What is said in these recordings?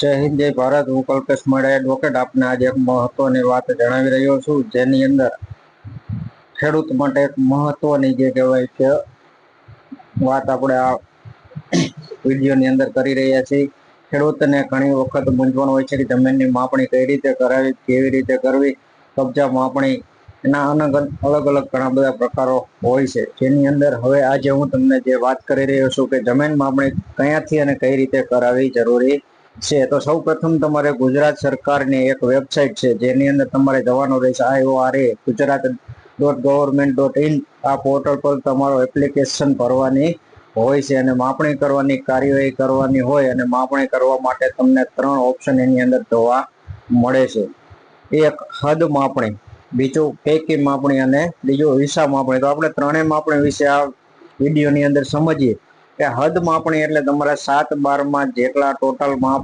જય હિન્દ, જય ભારત. હું કલ્પેશ મળે એડવોકેટ આપને આજે એક મહત્વની વાત જણાવી રહ્યો છું, જેની અંદર ખેડૂત માટે એક મહત્વની જે કહેવાય છે, વાત આપણે આ વિડીયોની અંદર કરી રહ્યા છીએ. ખેડૂતને ઘણી વખત મૂંઝવણ હોય છે કે જમીનની માપણી કઈ રીતે કરાવી, કેવી રીતે કરવી, કબજા માપણી, એના અલગ અલગ અલગ ઘણા બધા પ્રકારો હોય છે. જેની અંદર હવે આજે હું તમને જે વાત કરી રહ્યો છું કે જમીન માપણી ક્યાંથી અને કઈ રીતે કરાવવી જરૂરી છે, તો સૌ પ્રથમ તમારે ગુજરાત સરકારની એક વેબસાઇટ છે, જેની અંદર તમારે જવાનું રહેશે IORA Gujarat dot government dot in આ પોર્ટલ પર તમારો એપ્લિકેશન ભરવાની હોય છે અને માપણી કરવાની, કાર્યવાહી કરવાની હોય અને માપણી કરવા માટે તમને ત્રણ ઓપ્શન એની અંદર જોવા મળે છે. એક હદ માપણી, બીજું પૈકી માપણી અને બીજું વિસા માપણી. તો આપણે ત્રણેય માપણી વિશે આ વિડીયોની અંદર સમજીએ. કે હદ માપણી એટલે તમારા સાત બારમાં જેટલા ટોટલ માપ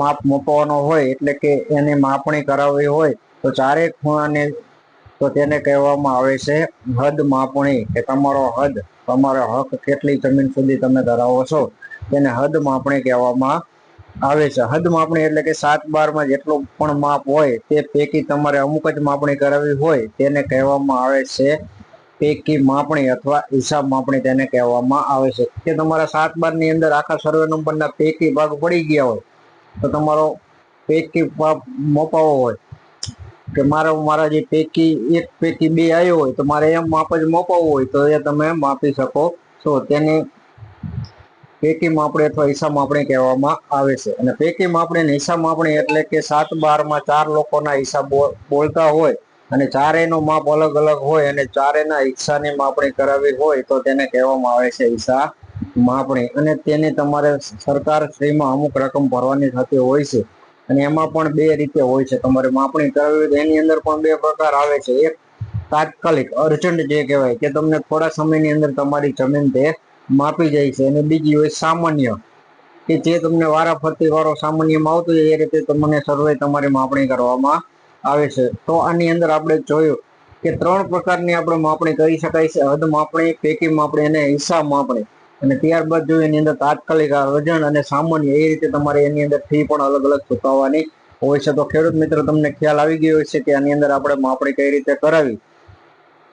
માપ મૂકવાનો હોય એટલે કે એની માપણી કરાવવી હોય, તો ચારેક ખૂણાને, તો તેને કહેવામાં આવે છે હદ માપણી, કે તમારો હદ, તમારો હક કેટલી જમીન સુધી તમે ધરાવો છો, તેને હદ માપણી કહેવામાં આવે છે. હદ માપણી એટલે કે સાત બારમાં જેટલું પણ માપ હોય, તે પૈકી તમારે અમુક જ માપણી કરાવવી હોય, તેને કહેવામાં આવે છે પૈકી માપણી અથવા હિસાબ માપણી તેને કહેવામાં આવે છે. કે તમારા સાત બારની અંદર આખા સર્વે નંબરના પૈકી ભાગ પડી ગયા હોય, તો તમારો પૈકી ભાગ મોપાવો હોય. કે મારો, મારા જે પૈકી એક પૈકી બે આવ્યો હોય, તો મારે એમ માપ જ મોપાવવું હોય, તો એ તમે માપી શકો છો. તેને પૈકી માપણી અથવા હિસાબ માપણી કહેવામાં આવે છે. અને પૈકી માપણી અને હિસાબ માપણી એટલે કે સાત બારમાં ચાર લોકોના હિસાબ બોલતા હોય અને ચારેયનો માપ અલગ અલગ હોય અને ચારેયના હિસ્સાની માપણી કરાવી હોય તો તેને કહેવામાં આવે છે હિસ્સા માપણી. અને તેને તમારે સરકાર શ્રીમાં અમુક રકમ ભરવાની થતી હોય છે. અને એમાં પણ બે રીતે હોય છે. તમારે માપણી કરાવી હોય તો એની અંદર પણ બે પ્રકાર આવે છે. એક તાત્કાલિક, અર્જન્ટ જે કહેવાય કે તમને થોડા સમયની અંદર તમારી જમીન તે માપી જાય છે. અને બીજી હોય સામાન્ય, કે જે તમને વારાફરતી વારો સામાન્યમાં આવતો હોય એ રીતે તમને સર્વે તમારી માપણી કરવામાં આવે છે. તો આની અંદર આપણે જોયું કે ત્રણ પ્રકારની આપણે માપણી કરી શકાય છે. હદ માપણી, પેકી માપણી અને હિસાબ માપણી. અને ત્યારબાદ જોઈએ એની અંદર તાત્કાલિક વજન અને સામાન્ય એ રીતે તમારે એની અંદર ફી પણ અલગ અલગ ચૂકવવાની હોય છે. તો ખેડૂત મિત્રો, તમને ખ્યાલ આવી ગયો છે કે આની અંદર આપણે માપણી કઈ રીતે કરાવી?